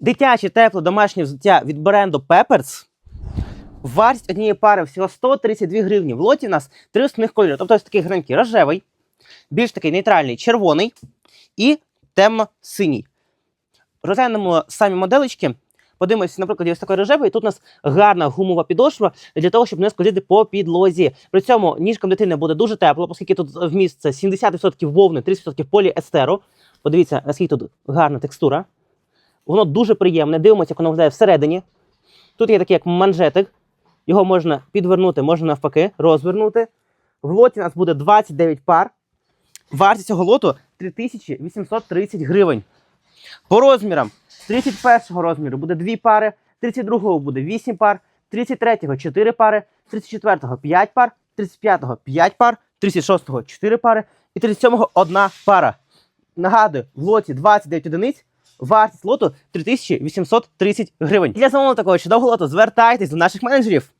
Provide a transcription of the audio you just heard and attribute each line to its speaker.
Speaker 1: Дитяче тепле домашнє взуття від бренду Peppers. Вартість однієї пари всього 132 гривні. В лоті в нас три основних кольори. Тобто ось такий гринький рожевий, більш такий нейтральний червоний і темно-синій. Розглянемо самі моделечки. Подивимося, наприклад, ось такий рожевий. Тут у нас гарна гумова підошва для того, щоб не скользити по підлозі. При цьому ніжкам дитини буде дуже тепло, оскільки тут вміст це 70% вовни, 30% поліестеру. Подивіться, наскільки тут гарна текстура. Воно дуже приємне. Дивимося, як воно виглядає всередині. Тут є такий як манжетик. Його можна підвернути, можна навпаки, розвернути. В лоті у нас буде 29 пар. Вартість цього лоту 3830 гривень. По розмірам 31 розміру буде 2 пари, 32 буде 8 пар, 33 4 пари, 34 5 пар, 35 5 пар, 36 4 пари і 37 1 пара. Нагадую, в лоті 29 одиниць. Вартість лоту 3830 гривень. Для замовлення такого чудового лоту звертайтесь до наших менеджерів.